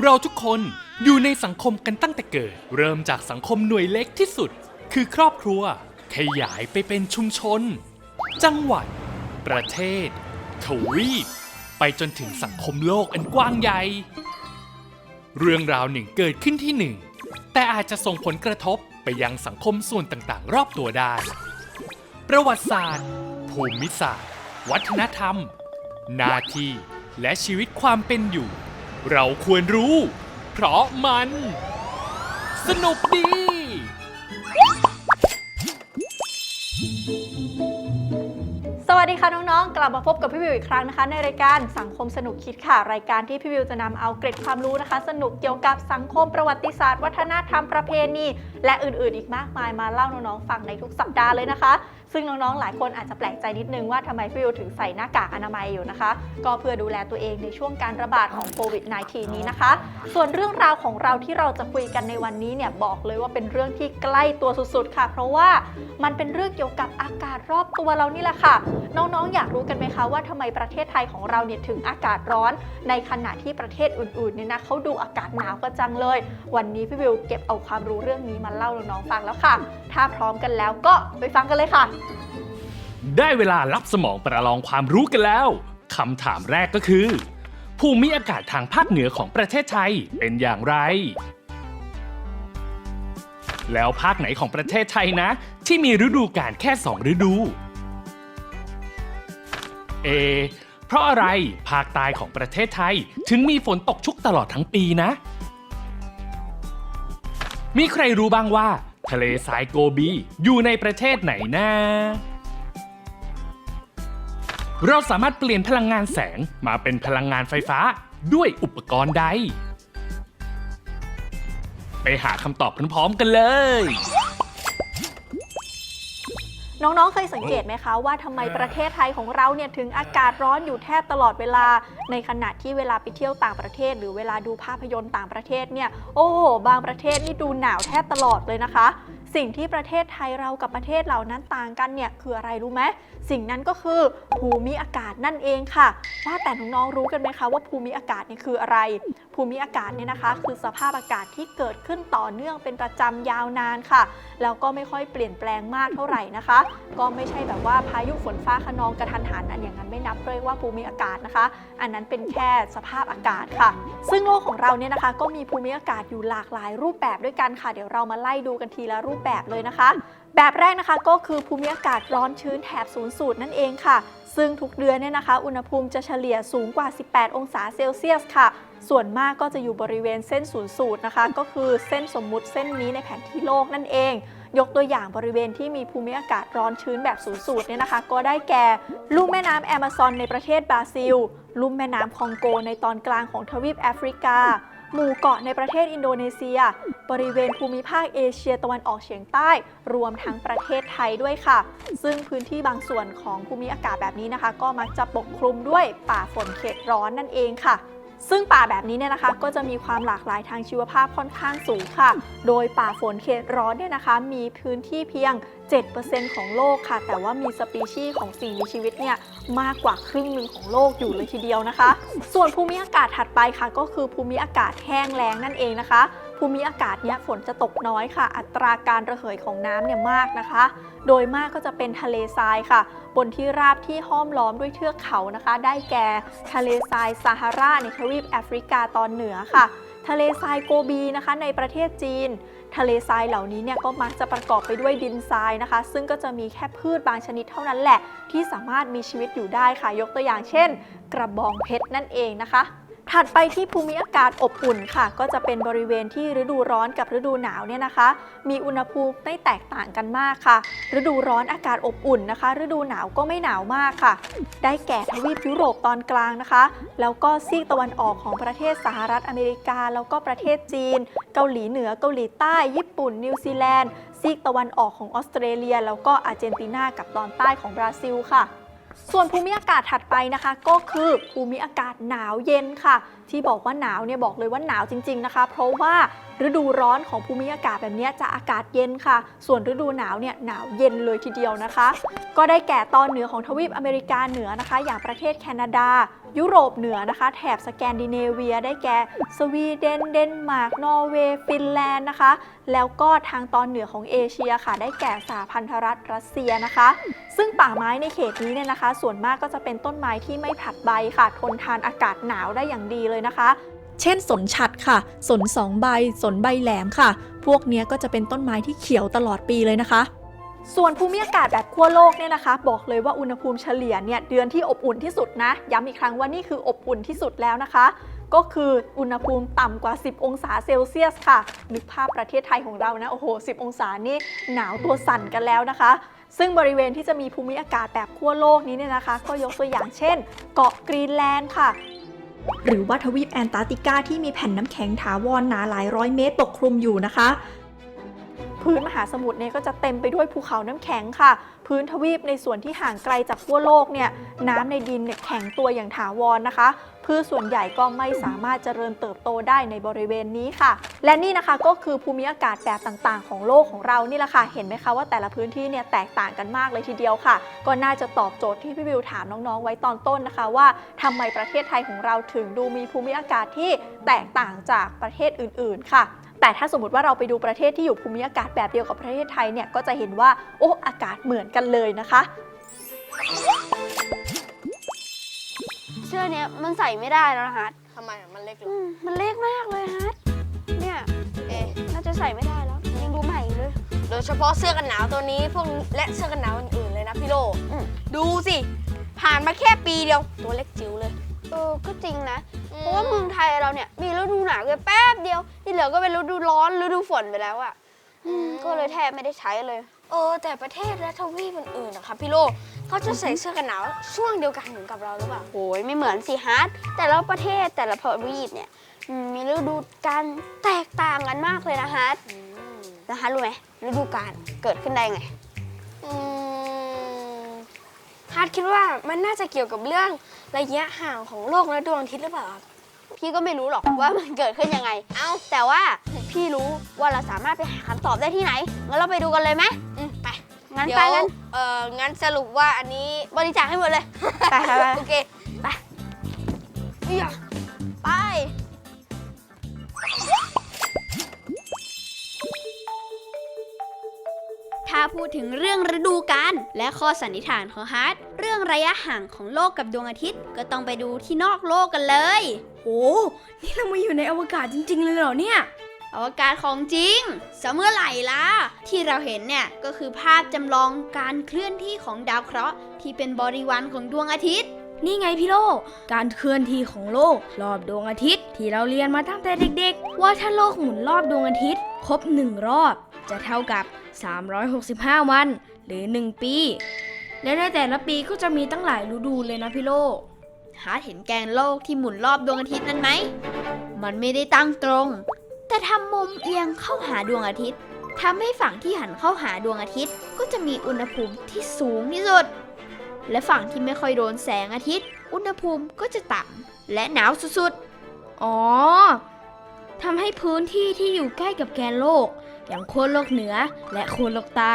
เราทุกคนอยู่ในสังคมกันตั้งแต่เกิด เริ่มจากสังคมหน่วยเล็กที่สุด คือครอบครัว ขยายไปเป็นชุมชน จังหวัด ประเทศ ทวีป ไปจนถึงสังคมโลกอันกว้างใหญ่ เรื่องราวหนึ่งเกิดขึ้นที่หนึ่ง แต่อาจจะส่งผลกระทบไปยังสังคมส่วนต่างๆ รอบตัวได้ ประวัติศาสตร์ ภูมิศาสตร์ วัฒนธรรม หน้าที่ และชีวิตความเป็นอยู่ เราควรรู้ เพราะมัน สนุกดี สวัสดีค่ะน้องๆ กลับมาพบกับพี่วิวอีกครั้งนะคะ ในรายการสังคมสนุกคิดค่ะ รายการที่พี่วิวจะนำเอาเกร็ดความรู้นะคะ สนุกเกี่ยวกับสังคมประวัติศาสตร์ วัฒนธรรมประเพณี และอื่นๆ อีกมากมายมาเล่าน้องๆฟังในทุกสัปดาห์เลยนะคะ ซึ่งน้องๆ หลายคนอาจจะแปลกใจนิดนึงว่าทำไมพี่วิวถึงใส่หน้ากากอนามัยอยู่นะคะ ก็เพื่อดูแลตัวเองในช่วงการระบาดของโควิด -19 นี้นะคะ ส่วนเรื่องราวของเราที่เราจะคุยกันในวันนี้เนี่ยบอกเลยว่าเป็นเรื่องที่ใกล้ตัวสุดๆ ค่ะ เพราะว่ามันเป็นเรื่องเกี่ยวกับอากาศรอบตัวเรานี่แหละค่ะ น้องๆ อยากรู้กันไหมคะว่าทำไมประเทศไทยของเราเนี่ยถึงอากาศร้อน ในขณะที่ประเทศอื่นๆเนี่ยนะเขาดูอากาศหนาวกันจังเลย วันนี้พี่วิวเก็บเอาความรู้เรื่องนี้มาเล่าน้องๆฟังแล้วค่ะ ถ้าพร้อมกันแล้วก็ไปฟังกันเลยค่ะ ได้เวลารับสมองประลองความรู้กันแล้ว คำถามแรกก็คือ ภูมิอากาศทางภาคเหนือของประเทศไทยเป็นอย่างไร แล้วภาคไหนของประเทศไทยนะ ที่มีฤดูกาลแค่สองฤดู เอ เพราะอะไรภาคใต้ของประเทศไทยถึงมีฝนตกชุกตลอดทั้งปีนะ มีใครรู้บ้างว่า ทะเลทรายโกบีอยู่ในประเทศไหนนะ เราสามารถเปลี่ยนพลังงานแสงมาเป็นพลังงานไฟฟ้าด้วยอุปกรณ์ใด ไปหาคำตอบพร้อมๆกันเลย น้องๆ เคยสังเกตไหมคะว่าทำไมประเทศไทยของเราเนี่ยถึงอากาศร้อนอยู่แทบตลอดเวลา ในขณะที่เวลาไปเที่ยวต่างประเทศ หรือเวลาดูภาพยนตร์ต่างประเทศเนี่ย โอ้โห บางประเทศนี่ดูหนาวแทบตลอดเลยนะคะ สิ่งที่ประเทศไทยเรากับประเทศเหล่านั้นต่างกันเนี่ยคืออะไรรู้ไหมสิ่งนั้นก็คือภูมิอากาศนั่นเองค่ะ ว่าแต่น้องๆรู้กันไหมคะว่าภูมิอากาศเนี่ยคืออะไร ภูมิอากาศเนี่ยนะคะ คือสภาพอากาศที่เกิดขึ้นต่อเนื่องเป็นประจำยาวนานค่ะ แล้วก็ไม่ค่อยเปลี่ยนแปลงมากเท่าไหร่นะคะ ก็ไม่ใช่แบบว่าพายุฝนฟ้าขนองกระทันหันอันอย่างนั้นไม่นับเลยว่าภูมิอากาศนะคะ อันนั้นเป็นแค่สภาพอากาศค่ะ ซึ่งโลกของเราเนี่ยนะคะ ก็มีภูมิอากาศอยู่หลากหลายรูปแบบด้วยกันค่ะ เดี๋ยวเรามาไล่ดูกันทีละรูปแบบเลยนะคะ แบบแรกนะคะก็คือภูมิอากาศร้อนชื้นแถบศูนย์สูตรนั่นเองค่ะ ซึ่งทุกเดือนเนี่ยนะคะ อุณหภูมิจะเฉลี่ยสูงกว่า 18 องศาเซลเซียสค่ะ ส่วนมากก็จะอยู่บริเวณเส้นศูนย์สูตรนะคะ ก็คือเส้นสมมุติเส้นนี้ในแผนที่โลกนั่นเอง ยกตัวอย่างบริเวณที่มีภูมิอากาศร้อนชื้นแบบศูนย์สูตรเนี่ยนะคะ ก็ได้แก่ลุ่มแม่น้ำแอมะซอนในประเทศบราซิล ลุ่มแม่น้ำคองโกในตอนกลางของทวีปแอฟริกาหมู่เกาะในประเทศอินโดนีเซีย บริเวณภูมิภาคเอเชียตะวันออกเฉียงใต้ รวมทั้งประเทศไทยด้วยค่ะ ซึ่งพื้นที่บางส่วนของภูมิอากาศแบบนี้นะคะ ก็มักจะปกคลุมด้วยป่าฝนเขตร้อนนั่นเองค่ะซึ่งป่าแบบนี้เนี่ยนะคะก็จะมีความหลากหลายทางชีวภาพค่อนข้างสูงค่ะ โดยป่าฝนเขตร้อนเนี่ยนะคะ มีพื้นที่เพียง 7%ของโลกค่ะ แต่ว่ามีสปีชีส์ของสิ่งมีชีวิตเนี่ยมากกว่าครึ่งหนึ่งของโลกอยู่เลยทีเดียวนะคะ ส่วนภูมิอากาศถัดไปค่ะ ก็คือภูมิอากาศแห้งแล้งนั่นเองนะคะ ภูมิอากาศเนี่ยฝนจะตกน้อยค่ะ อัตราการระเหยของน้ำเนี่ยมากนะคะ โดยมากก็จะเป็นทะเลทรายค่ะ บนที่ราบที่ห้อมล้อมด้วยเทือกเขานะคะ ได้แก่ทะเลทรายซาฮาราในทวีปแอฟริกาตอนเหนือค่ะ ทะเลทรายโกบีนะคะในประเทศจีน ทะเลทรายเหล่านี้เนี่ยก็มักจะประกอบไปด้วยดินทรายนะคะ ซึ่งก็จะมีแค่พืชบางชนิดเท่านั้นแหละ ที่สามารถมีชีวิตอยู่ได้ค่ะ ยกตัวอย่างเช่น กระบองเพชรนั่นเองนะคะ ถัดไปที่ภูมิอากาศอบอุ่นค่ะ ก็จะเป็นบริเวณที่ฤดูร้อนกับฤดูหนาวเนี่ยนะคะ มีอุณหภูมิไม่แตกต่างกันมากค่ะ ฤดูร้อนอากาศอบอุ่นนะคะ ฤดูหนาวก็ไม่หนาวมากค่ะ ได้แก่ทวีปยุโรปตอนกลางนะคะ แล้วก็ซีกตะวันออกของประเทศสหรัฐอเมริกา แล้วก็ประเทศจีน เกาหลีเหนือเกาหลีใต้ ญี่ปุ่น นิวซีแลนด์ซีกตะวันออกของออสเตรเลีย แล้วก็อาร์เจนตินากับตอนใต้ของบราซิลค่ะ ส่วนภูมิอากาศถัดไปนะคะ ก็คือภูมิอากาศหนาวเย็นค่ะ ที่บอกว่าหนาวเนี่ยบอกเลยว่าหนาวจริง ๆนะคะ เพราะว่าฤดูร้อนของภูมิอากาศแบบนี้จะอากาศเย็นค่ะ ส่วนฤดูหนาวเนี่ยหนาวเย็นเลยทีเดียวนะคะ ก็ได้แก่ตอนเหนือของทวีปอเมริกาเหนือนะคะ อย่างประเทศแคนาดา ยุโรปเหนือนะคะ แถบสแกนดิเนเวียได้แก่สวีเดนเดนมาร์กนอร์เวย์ฟินแลนด์นะคะ แล้วก็ทางตอนเหนือของเอเชียค่ะ ได้แก่สหพันธรัฐรัสเซียนะคะ ซึ่งป่าไม้ในเขตนี้เนี่ยนะคะ ส่วนมากก็จะเป็นต้นไม้ที่ไม่ผลัดใบค่ะ ทนทานอากาศหนาวได้อย่างดีเลยนะคะเช่นสนฉัดค่ะ สนสองใบ สนใบแหลมค่ะ พวกนี้ก็จะเป็นต้นไม้ที่เขียวตลอดปีเลยนะคะ ส่วนภูมิอากาศแบบขั้วโลกเนี่ยนะคะ บอกเลยว่าอุณหภูมิเฉลี่ยเนี่ยเดือนที่อบอุ่นที่สุดนะ ย้ำอีกครั้งว่านี่คืออบอุ่นที่สุดแล้วนะคะ ก็คืออุณหภูมิต่ำกว่า 10 องศาเซลเซียสค่ะ นึกภาพประเทศไทยของเรานะ โอ้โห 10 องศานี่หนาวตัวสั่นกันแล้วนะคะ ซึ่งบริเวณที่จะมีภูมิอากาศแบบขั้วโลกนี้เนี่ยนะคะ ก็ยกตัวอย่างเช่น เกาะกรีนแลนด์ค่ะหรือว่าทวีปแอนตาร์กติกาที่มีแผ่นน้ำแข็งถาวรหนาหลายร้อยเมตรปกคลุมอยู่นะคะ พื้นมหาสมุทรเนี่ยก็จะเต็มไปด้วยภูเขาน้ำแข็งค่ะ พื้นทวีปในส่วนที่ห่างไกลจากขั้วโลกเนี่ยน้ำในดินเนี่ยแข็งตัวอย่างถาวรนะคะพืชส่วนใหญ่ก็ไม่สามารถเจริญเติบโตได้ในบริเวณนี้ค่ะ และนี่นะคะก็คือภูมิอากาศแบบต่างๆ ของโลกของเรานี่แหละค่ะเห็นไหมคะว่าแต่ละพื้นที่เนี่ยแตกต่างกันมากเลยทีเดียวค่ะ ก็น่าจะตอบโจทย์ที่พี่วิวถามน้องๆ ไว้ตอนต้นนะคะ ว่าทำไมประเทศไทยของเราถึงดูมีภูมิอากาศที่แตกต่างจากประเทศอื่นๆค่ะ แต่ถ้าสมมติว่าเราไปดูประเทศที่อยู่ภูมิอากาศแบบเดียวกับประเทศไทยเนี่ยก็จะเห็นว่าโอ้อากาศเหมือนกันเลยนะคะ เสื้อเนี้ยมันใส่ไม่ได้แล้วนะฮัททำไมอะมันเล็กเหรอือมมันเล็กมากเลยฮัทเนี่ยเอ๊ะน่าจะใส่ไม่ได้แล้วยังดูใหม่อยู่เลย โดยเฉพาะเสื้อกันหนาวตัวนี้พวกและเสื้อกันหนาวอื่นๆเลยนะพี่โลอืม ดูสิ ผ่านมาแค่ปีเดียว ตัวเล็กจิ๋วเลย เออก็จริงนะ เพราะว่าเมืองไทยเราเนี่ยมีฤดูหนาวแค่แป๊บเดียว ที่เหลือก็เป็นฤดูร้อนฤดูฝนไปแล้วอะอืมก็เลยแทบไม่ได้ใช้เลย เออ แต่ประเทศและทวีปอื่นๆนะคะพี่โลเขาจะใส่เสื้อกันหนาวช่วงเดียวกันเหมือนกับเราหรือเปล่า โอ้ยไม่เหมือนสิฮัทแต่ละประเทศแต่ละทวีปเนี่ยอืมมีฤดูกาลแตกต่างกันมากเลยนะฮัทนะฮัทรู้ไหมฤดูกาลเกิดขึ้นได้ไง อืมฮาร์ดคิดว่ามันน่าจะเกี่ยวกับเรื่องระยะห่างของโลกและดวงอาทิตย์หรือเปล่าครับ พี่ก็ไม่รู้หรอกว่ามันเกิดขึ้นยังไง เอาแต่ว่าพี่รู้ว่าเราสามารถไปหาคำตอบได้ที่ไหนงั้นเราไปดูกันเลยไหมอืมไปงั้นเดี๋ไปยวกันเอองั้นสรุปว่าอันนี้บริจาคให้หมดเลย ไปไปไป โอเคไปเอี๊ยะไปาพูดถึงเรื่องฤดูกาลและข้อสันนิษฐานของฮาร์ดเรื่องระยะห่างของโลกกับดวงอาทิตย์ ก็ต้องไปดูที่นอกโลกกันเลยโอ้นี่เรามาอยู่ในอวกาศจริง ๆ เลยเหรอเนี่ย อวกาศของจริงสเมื่อไหร่ล่ะ ที่เราเห็นเนี่ยก็คือภาพจำลองการเคลื่อนที่ของดาวเคราะห์ที่เป็นบริวารของดวงอาทิตย์นี่ไงพี่โลก การเคลื่อนที่ของโลก รอบดวงอาทิตย์ ที่เราเรียนมาตั้งแต่เด็กๆ ว่าถ้าโลกหมุนรอบดวงอาทิตย์ ครบหนึ่งรอบ จะเท่ากับ 365 วัน หรือ 1 ปี และในแต่ละปีก็จะมีตั้งหลายฤดูเลยนะพี่โลกฮาร์ดเห็นแกนโลกที่หมุนรอบดวงอาทิตย์นั้นไหม มันไม่ได้ตั้งตรง แต่ทำมุมเอียงเข้าหาดวงอาทิตย์ทำให้ฝั่งที่หันเข้าหาดวงอาทิตย์ ก็จะมีอุณหภูมิที่สูงที่สุด และฝั่งที่ไม่ค่อยโดนแสงอาทิตย์ อุณหภูมิก็จะต่ำและหนาวสุดอ๋อทำให้พื้นที่ที่อยู่ใกล้กับแกนโลก อย่างโคนโลกเหนือและโคนโลกใต้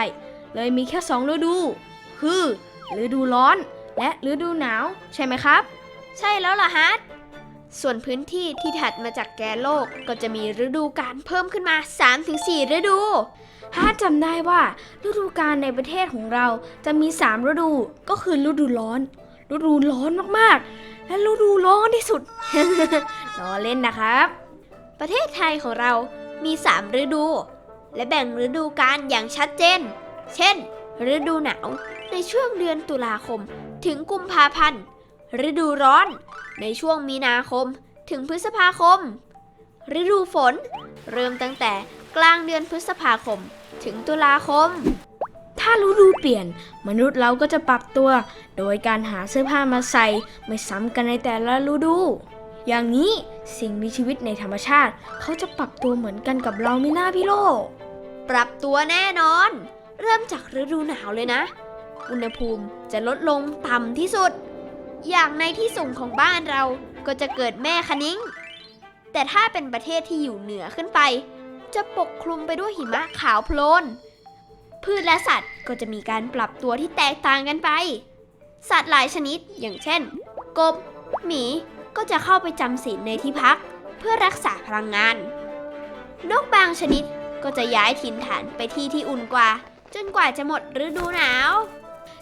เลยมีแค่สองฤดู คือฤดูร้อนและฤดูหนาวใช่ไหมครับ ใช่แล้วล่ะฮาร์ดส่วนพื้นที่ที่ถัดมาจากแกนโลกก็จะมีฤดูกาลเพิ่มขึ้นมา 3-4 ฤดูถ้าจำได้ว่าฤดูกาลในประเทศของเราจะมี 3 ฤดูก็คือฤดูร้อน ฤดูร้อนมากๆ และฤดูร้อนที่สุดล้อเล่นนะครับ ประเทศไทยของเรามี 3 ฤดู และแบ่งฤดูกาลอย่างชัดเจน เช่น ฤดูหนาวในช่วงเดือนตุลาคม ถึงกุมภาพันธ์ ฤดูร้อน ในช่วงมีนาคม ถึงพฤษภาคม ฤดูฝน เริ่มตั้งแต่กลางเดือนพฤษภาคม ถึงตุลาคม ถ้าฤดูเปลี่ยน มนุษย์เราก็จะปรับตัว โดยการหาเสื้อผ้ามาใส่ ไม่ซ้ำกันในแต่ละฤดู อย่างนี้สิ่งมีชีวิตในธรรมชาติ เขาจะปรับตัวเหมือนกันกับเราไม่น่าพี่โลก ปรับตัวแน่นอน เริ่มจากฤดูหนาวเลยนะ อุณหภูมิจะลดลงต่ำที่สุด อย่างในที่สูงของบ้านเราก็จะเกิดแม่คะนิ้ง แต่ถ้าเป็นประเทศที่อยู่เหนือขึ้นไป จะปกคลุมไปด้วยหิมะขาวโพลน พืชและสัตว์ก็จะมีการปรับตัวที่แตกต่างกันไป สัตว์หลายชนิดอย่างเช่น กบ หมี ก็จะเข้าไปจำศีลในที่พัก เพื่อรักษาพลังงาน นกบางชนิด ก็จะย้ายถิ่นฐานไปที่ที่อุ่นกว่า จนกว่าจะหมดฤดูหนาว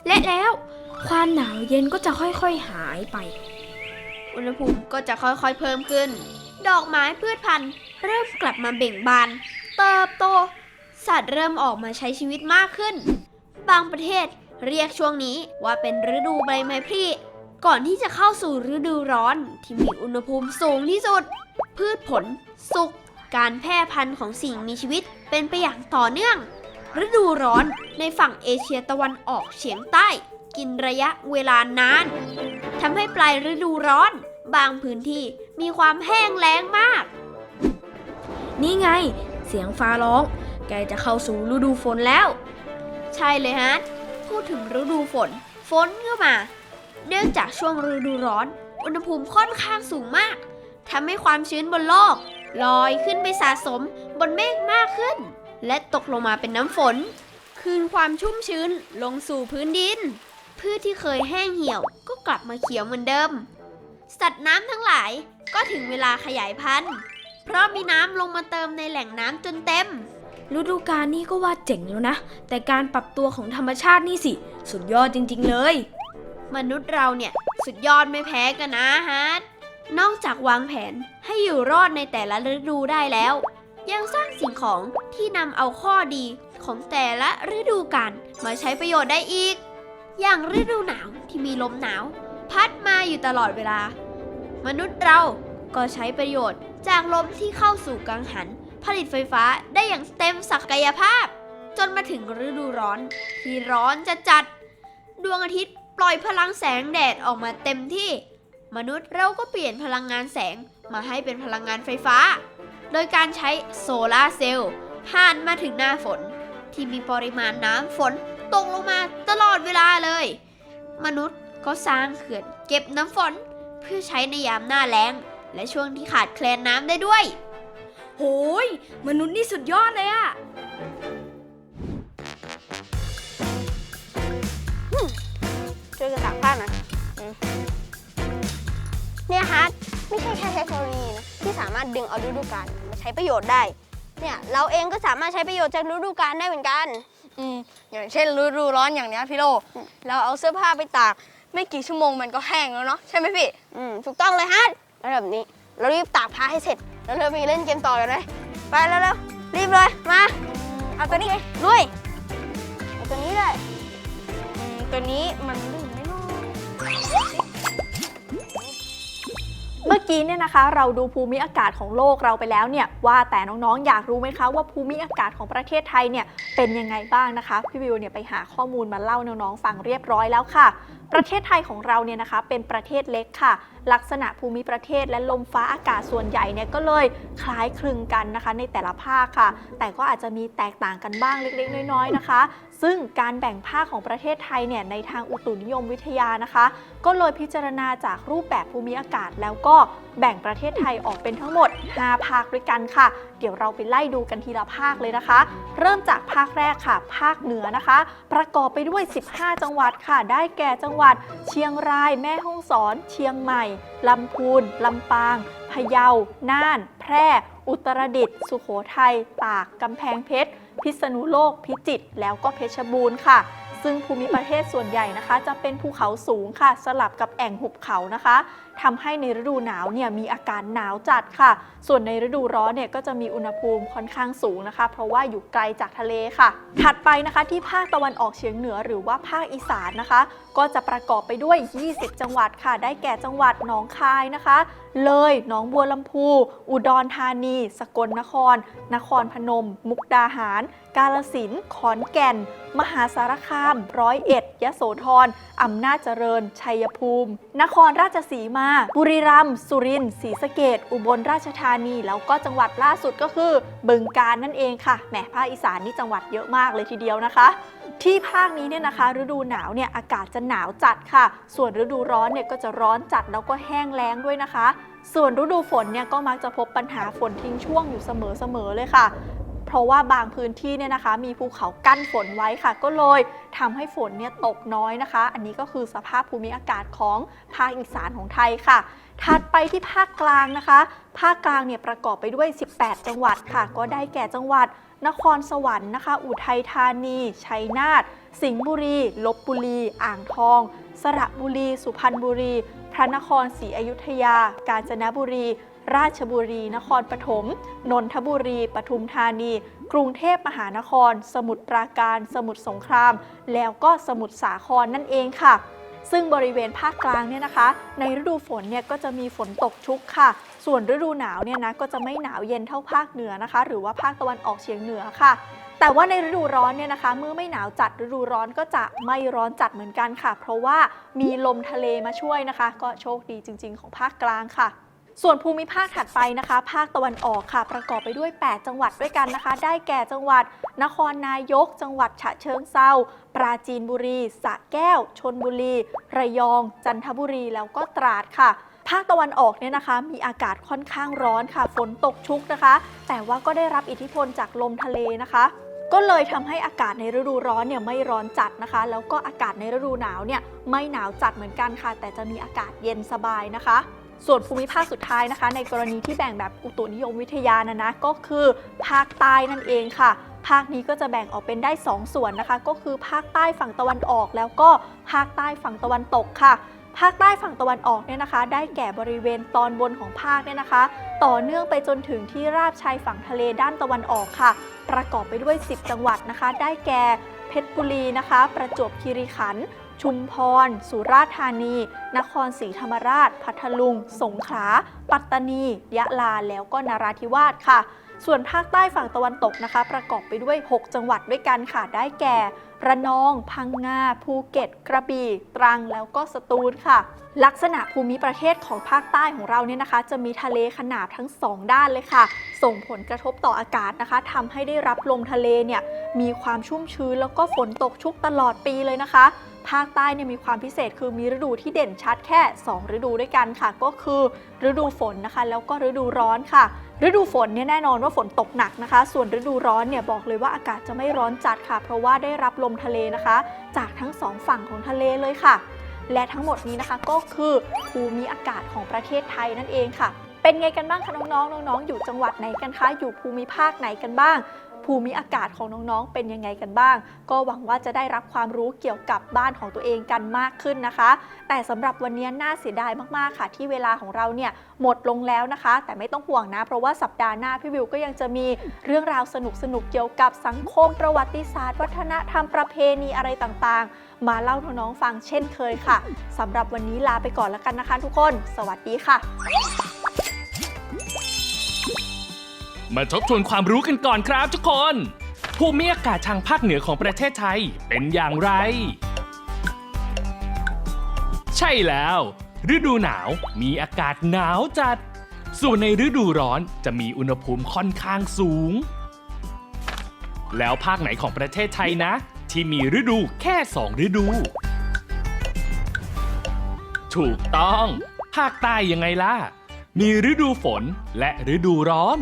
และแล้วความหนาวเย็นก็จะค่อยๆหายไป อุณหภูมิก็จะค่อยๆเพิ่มขึ้น ดอกไม้พืชพันธุ์ เริ่มกลับมาเบ่งบาน เติบโต สัตว์เริ่มออกมาใช้ชีวิตมากขึ้น บางประเทศเรียกช่วงนี้ว่าเป็นฤดูใบไม้ผลิก่อนที่จะเข้าสู่ฤดูร้อนที่มีอุณหภูมิสูงที่สุด พืชผลสุก การแพร่พันธุ์ของสิ่งมีชีวิตเป็นไปอย่างต่อเนื่อง ฤดูร้อนในฝั่งเอเชียตะวันออกเฉียงใต้ กินระยะเวลานานทำให้ปลายฤดูร้อน บางพื้นที่มีความแห้งแล้งมาก นี่ไง เสียงฟ้าร้องใกล้จะเข้าสู่ฤดูฝนแล้ว ใช่เลยฮะ พูดถึงฤดูฝน ฝนก็มา เนื่องจากช่วงฤดูร้อน อุณหภูมิค่อนข้างสูงมากทำให้ความชื้นบนโลก ลอยขึ้นไปสะสมบนเมฆมากขึ้น และตกลงมาเป็นน้ำฝน คืนความชุ่มชื้นลงสู่พื้นดิน พืชที่เคยแห้งเหี่ยวก็กลับมาเขียวเหมือนเดิม สัตว์น้ำทั้งหลายก็ถึงเวลาขยายพันธุ์ เพราะมีน้ำลงมาเติมในแหล่งน้ำจนเต็ม ฤดูกาลนี้ก็ว่าเจ๋งแล้วนะ แต่การปรับตัวของธรรมชาตินี่สิ สุดยอดจริงๆเลย มนุษย์เราเนี่ยสุดยอดไม่แพ้กันนะฮะ นอกจากวางแผนให้อยู่รอดในแต่ละฤดูได้แล้ว ยังสร้างสิ่งของที่นำเอาข้อดีของแต่ละฤดูกาลมาใช้ประโยชน์ได้อีก อย่างฤดูหนาวที่มีลมหนาว พัดมาอยู่ตลอดเวลา มนุษย์เราก็ใช้ประโยชน์จากลมที่เข้าสู่กังหัน ผลิตไฟฟ้าได้อย่างเต็มศักยภาพ จนมาถึงฤดูร้อน ที่ร้อนจะจัด ดวงอาทิตย์ปล่อยพลังแสงแดดออกมาเต็มที่ มนุษย์เราก็เปลี่ยนพลังงานแสงมาให้เป็นพลังงานไฟฟ้า โดยการใช้โซลาร์เซลล์ผ่านมาถึงหน้าฝน ที่มีปริมาณน้ำฝนตกลงมาตลอดเวลาเลย มนุษย์ก็สร้างเขื่อนเก็บน้ำฝนเพื่อใช้ในยามหน้าแล้ง และช่วงที่ขาดแคลนน้ำได้ด้วย โหย มนุษย์นี่สุดยอดเลยอะช่วยกันตากผ้าหน่อยอืม เนี่ยฮะไม่ใช่แค่เทคโนโลยีนะที่สามารถดึงเอาฤดูกาลมาใช้ประโยชน์ได้ เนี่ยเราเองก็สามารถใช้ประโยชน์จากฤดูกาลได้เหมือนกันอืมอย่างเช่นฤดูร้อนอย่างเนี้ยพี่โลเราเอาเสื้อผ้าไปตาก ไม่กี่ชั่วโมงมันก็แห้งแล้วเนาะใช่ไหมพี่อืมถูกต้องเลยฮะแล้วแบบนี้เรารีบตากผ้าให้เสร็จ แล้วเราไปเล่นเกมต่อกันเลยไปแล้วเร็วๆรีบเลยมาเอาตัวนี้ลุยเอาตัวนี้เลยอืมตัวนี้มัน เมื่อกี้เนี่ยนะคะ เราดูภูมิอากาศของโลกเราไปแล้วเนี่ยว่าแต่น้องๆ อยากรู้ไหมคะว่าภูมิอากาศของประเทศไทยเนี่ยเป็นยังไงบ้างนะคะพี่วิวเนี่ยไปหาข้อมูลมาเล่าน้องๆฟังเรียบร้อยแล้วค่ะ ประเทศไทยของเราเนี่ยนะคะเป็นประเทศเล็กค่ะ ลักษณะภูมิประเทศและลมฟ้าอากาศส่วนใหญ่เนี่ยก็เลยคล้ายคลึงกันนะคะในแต่ละภาคค่ะ แต่ก็อาจจะมีแตกต่างกันบ้างเล็กๆ น้อยๆนะคะ ซึ่งการแบ่งภาคของประเทศไทยเนี่ยในทางอุตุนิยมวิทยานะคะ ก็เลยพิจารณาจากรูปแบบภูมิอากาศ แล้วก็แบ่งประเทศไทยออกเป็นทั้งหมด 5 ภาคด้วยกันค่ะ เดี๋ยวเราไปไล่ดูกันทีละภาคเลยนะคะ เริ่มจากภาคแรกค่ะ ภาคเหนือนะคะ ประกอบไปด้วย 15 จังหวัดค่ะ ได้แก่จังหวัด เชียงราย แม่ฮ่องสอน เชียงใหม่ ลำพูน ลำปาง พะเยา น่าน แพร่ อุตรดิตถ์ สุโขทัย ตาก กำแพงเพชร พิษณุโลก พิจิตรแล้วก็เพชรบูรณ์ค่ะ ซึ่งภูมิประเทศส่วนใหญ่นะคะ จะเป็นภูเขาสูงค่ะ สลับกับแอ่งหุบเขานะคะ ทำให้ในฤดูหนาวเนี่ยมีอาการหนาวจัดค่ะ ส่วนในฤดูร้อนเนี่ยก็จะมีอุณหภูมิค่อนข้างสูงนะคะ เพราะว่าอยู่ไกลจากทะเลค่ะ ถัดไปนะคะที่ภาคตะวันออกเฉียงเหนือหรือว่าภาคอีสานนะคะ ก็จะประกอบไปด้วย 20 จังหวัดค่ะ ได้แก่จังหวัดหนองคายนะคะ เลยหนองบัวลำพู อุดรธานี สกลนคร นครพนม มุกดาหาร กาลสินธุ์ขอนแก่น มหาสารคาม ร้อยเอ็ดยะโสธรอำนาจเจริญ ชัยภูมิ นครราชสีมาบุรีรัมย์สุรินทร์ศรีสะเกดอุบลราชธานี แล้วก็จังหวัดล่าสุดก็คือบึงกาฬนั่นเองค่ะแหมภาคอีสานนี่จังหวัดเยอะมากเลยทีเดียวนะคะ ที่ภาคนี้เนี่ยนะคะ ฤดูหนาวเนี่ยอากาศจะหนาวจัดค่ะ ส่วนฤดูร้อนเนี่ยก็จะร้อนจัดแล้วก็แห้งแล้งด้วยนะคะส่วนฤดูฝนเนี่ยก็มักจะพบปัญหาฝนทิ้งช่วงอยู่เสมอๆเลยค่ะ ราะว่าบางพื้นที่เนี่ยนะคะ มีภูเขากั้นฝนไว้ค่ะ ก็เลยทำให้ฝนเนี่ยตกน้อยนะคะ อันนี้ก็คือสภาพภูมิอากาศของภาคอีสานของไทยค่ะ ถัดไปที่ภาคกลางนะคะ ภาคกลางเนี่ยประกอบไปด้วย 18 จังหวัดค่ะ ก็ได้แก่จังหวัด นครสวรรค์นะคะ อุทัยธานี ชัยนาท สิงห์บุรี ลบบุรี อ่างทอง สระบุรี สุพรรณบุรี พระนครศรีอยุธยา กาญจนบุรี ราชบุรี นครปฐม นนทบุรี ปทุมธานี กรุงเทพมหานคร สมุทรปราการ สมุทรสงคราม แล้วก็สมุทรสาครนั่นเองค่ะ ซึ่งบริเวณภาคกลางเนี่ยนะคะ ในฤดูฝนเนี่ยก็จะมีฝนตกชุกค่ะ ส่วนฤดูหนาวเนี่ยนะก็จะไม่หนาวเย็นเท่าภาคเหนือนะคะ หรือว่าภาคตะวันออกเฉียงเหนือค่ะแต่ว่าในฤดูร้อนเนี่ยนะคะเมื่อไม่หนาวจัดฤดูร้อนก็จะไม่ร้อนจัดเหมือนกันค่ะ เพราะว่ามีลมทะเลมาช่วยนะคะ ก็โชคดีจริง ๆ ของภาคกลางค่ะ ส่วนภูมิภาคถัดไปนะคะ ภาคตะวันออกค่ะ ประกอบไปด้วย 8 จังหวัดด้วยกันนะคะ ได้แก่จังหวัด นครนายก จังหวัดฉะเชิงเซาปราจีนบุรีสระแก้ว ชนบุรี ระยอง จันทบุรีแล้วก็ตราดค่ะภาคตะวันออกเนี่ยนะคะ มีอากาศค่อนข้างร้อนค่ะ ฝนตกชุกนะคะ แต่ว่าก็ได้รับอิทธิพลจากลมทะเลนะคะ ก็เลยทำให้อากาศในฤดูร้อนเนี่ยไม่ร้อนจัดนะคะ แล้วก็อากาศในฤดูหนาวเนี่ยไม่หนาวจัดเหมือนกันค่ะ แต่จะมีอากาศเย็นสบายนะคะ ส่วนภูมิภาคสุดท้ายนะคะ ในกรณีที่แบ่งแบบอุตุนิยมวิทยานะนะก็คือภาคใต้นั่นเองค่ะ ภาคนี้ก็จะแบ่งออกเป็นได้ 2 ส่วนนะคะ ก็คือภาคใต้ฝั่งตะวันออกแล้วก็ภาคใต้ฝั่งตะวันตกค่ะภาคใต้ฝั่งตะวันออกเนี่ยนะคะ ได้แก่บริเวณตอนบนของภาคเนี่ยนะคะ ต่อเนื่องไปจนถึงที่ราบชายฝั่งทะเลด้านตะวันออกค่ะ ประกอบไปด้วย 10 จังหวัดนะคะ ได้แก่เพชรบุรีนะคะ ประจวบคีรีขันธ์ ชุมพร สุราษฎร์ธานี นครศรีธรรมราช พัทลุง สงขลา ปัตตานี ยะลา แล้วก็นราธิวาสค่ะ ส่วนภาคใต้ฝั่งตะวันตกนะคะ ประกอบไปด้วย 6 จังหวัดด้วยกันค่ะ ได้แก่ ระนอง พังงา ภูเก็ต กระบี่ ตรัง แล้วก็สตูลค่ะ ลักษณะภูมิประเทศของภาคใต้ของเราเนี่ยนะคะ จะมีทะเลขนาบทั้ง 2 ด้านเลยค่ะ ส่งผลกระทบต่ออากาศนะคะทำให้ได้รับลมทะเลเนี่ย มีความชุ่มชื้นแล้วก็ฝนตกชุกตลอดปีเลยนะคะ ภาคใต้เนี่ยมีความพิเศษคือมีฤดูที่เด่นชัดแค่ 2 ฤดูด้วยกันค่ะ ก็คือฤดูฝนนะคะ แล้วก็ฤดูร้อนค่ะ ฤดูฝนเนี่ยแน่นอนว่าฝนตกหนักนะคะ ส่วนฤดูร้อนเนี่ยบอกเลยว่าอากาศจะไม่ร้อนจัดค่ะ เพราะว่าได้รับลมทะเลนะคะ จากทั้งสองฝั่งของทะเลเลยค่ะ และทั้งหมดนี้นะคะก็คือภูมิอากาศของประเทศไทยนั่นเองค่ะเป็นไงกันบ้างคะน้องๆ น้องๆ อยู่จังหวัดไหนกันคะ อยู่ภูมิภาคไหนกันบ้าง ภูมิอากาศของน้องๆ เป็นยังไงกันบ้าง ก็หวังว่าจะได้รับความรู้เกี่ยวกับบ้านของตัวเองกันมากขึ้นนะคะ แต่สำหรับวันนี้น่าเสียดายมากๆค่ะ ที่เวลาของเราเนี่ยหมดลงแล้วนะคะ แต่ไม่ต้องห่วงนะ เพราะว่าสัปดาห์หน้าพี่วิวก็ยังจะมีเรื่องราวสนุกๆเกี่ยวกับสังคมประวัติศาสตร์ วัฒนธรรมประเพณีอะไรต่างๆ มาเล่าให้น้องๆฟังเช่นเคยค่ะสำหรับวันนี้ลาไปก่อนแล้วกันนะคะ ทุกคน สวัสดีค่ะ มาทบทวนความรู้กันก่อนครับทุกคน ภูมิอากาศทางภาคเหนือของประเทศไทยเป็นอย่างไร ใช่แล้ว ฤดูหนาวมีอากาศหนาวจัด ส่วนในฤดูร้อนจะมีอุณหภูมิค่อนข้างสูง แล้วภาคไหนของประเทศไทยนะ ที่มีฤดูแค่สองฤดู ถูกต้อง ภาคใต้ยังไงล่ะ มีฤดูฝนและฤดูร้อน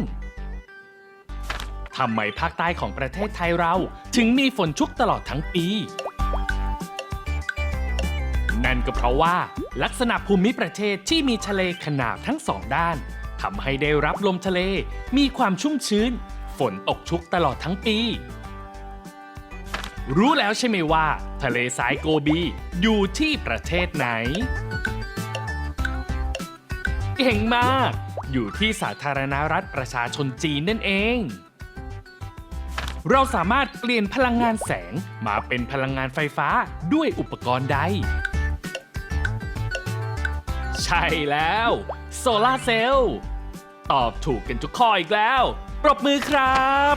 ทำไมภาคใต้ของประเทศไทยเรา ถึงมีฝนชุกตลอดทั้งปี นั่นก็เพราะว่าลักษณะภูมิประเทศที่มีทะเลขนาบทั้งสองด้านทำให้ได้รับลมทะเล มีความชุ่มชื้น ฝนตกชุกตลอดทั้งปี รู้แล้วใช่ไหมว่า ทะเลทรายโกบีอยู่ที่ประเทศไหน เก่งมาก อยู่ที่สาธารณรัฐประชาชนจีนนั่นเอง เราสามารถเปลี่ยนพลังงานแสงมาเป็นพลังงานไฟฟ้าด้วยอุปกรณ์ใด ใช่แล้ว โซลาเซลล์ ตอบถูกกันทุกข้ออีกแล้ว ปรบมือครับ